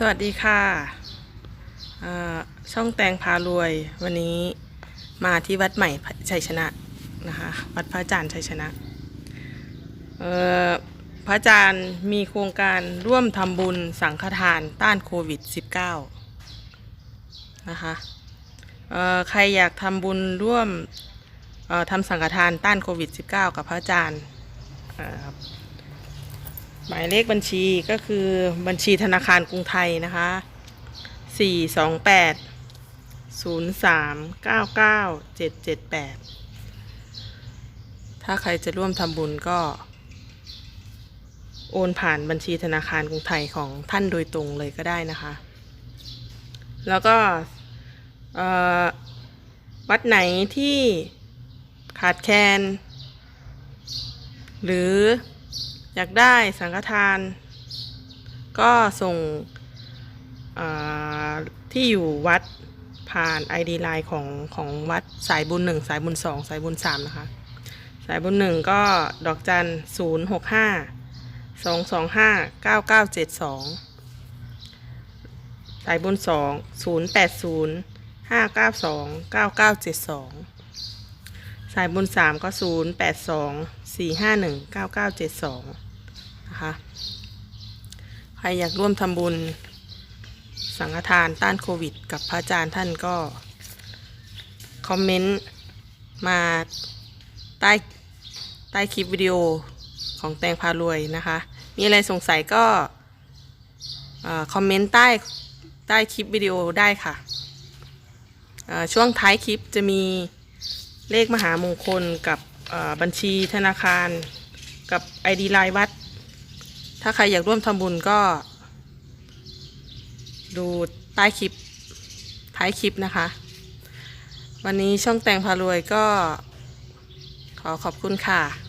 สวัสดีค่ะ ช่องแตงพารวยวันนี้มาที่วัดใหม่ชัยชนะนะคะวัดพระอาจารย์ชัยชนะพระอาจารย์มีโครงการร่วมทำบุญสังฆทานต้านโควิด -19 นะคะใครอยากทำบุญร่วมทำสังฆทานต้านโควิด -19 กับพระอาจารย์ หมายเลขบัญชีก็คือบัญชีธนาคารกรุงไทยนะคะ 4 2 8 0 3 9 9 7 7 8 ถ้าใครจะร่วมทำบุญก็ โอนผ่านบัญชีธนาคารกรุงไทยของท่านโดยตรงเลยก็ได้นะคะ แล้วก็วัดไหนที่ขาดแคลนหรือ อยากได้สังฆทาน ก็ส่งที่อยู่วัดผ่าน ID ไลน์ของของวัดสายบุญหนึ่งสายบุญสองสายบุญสามนะคะ สายบุญหนึ่งก็ดอกจันศูนย์หกห้าสองสองห้าเก้าเก้าเจ็ดสองสายบุญสองศูนย์แปดศูนย์ห้าเก้าสองเก้าเก้าเจ็ดสองสายบุญสามก็ศูนย์แปดสองสี่ห้าห นะคะ ใครอยากร่วมทำบุญสังฆทานต้านโควิด กับพระอาจารย์ท่านก็ คอมเมนต์มาใต้ใต้คลิปวิดีโอของแตงพารวยนะคะ มีอะไรสงสัยก็คอมเมนต์ใต้ใต้คลิปวิดีโอได้ค่ะ ช่วงท้ายคลิปจะมีเลขมหามงคลกับบัญชีธนาคารกับ ID ไลน์วัด ถ้าใครอยากร่วมทำบุญก็ ดูใต้คลิปท้ายคลิปนะคะ วันนี้ช่องแตงพารวยก็ขอขอบคุณค่ะ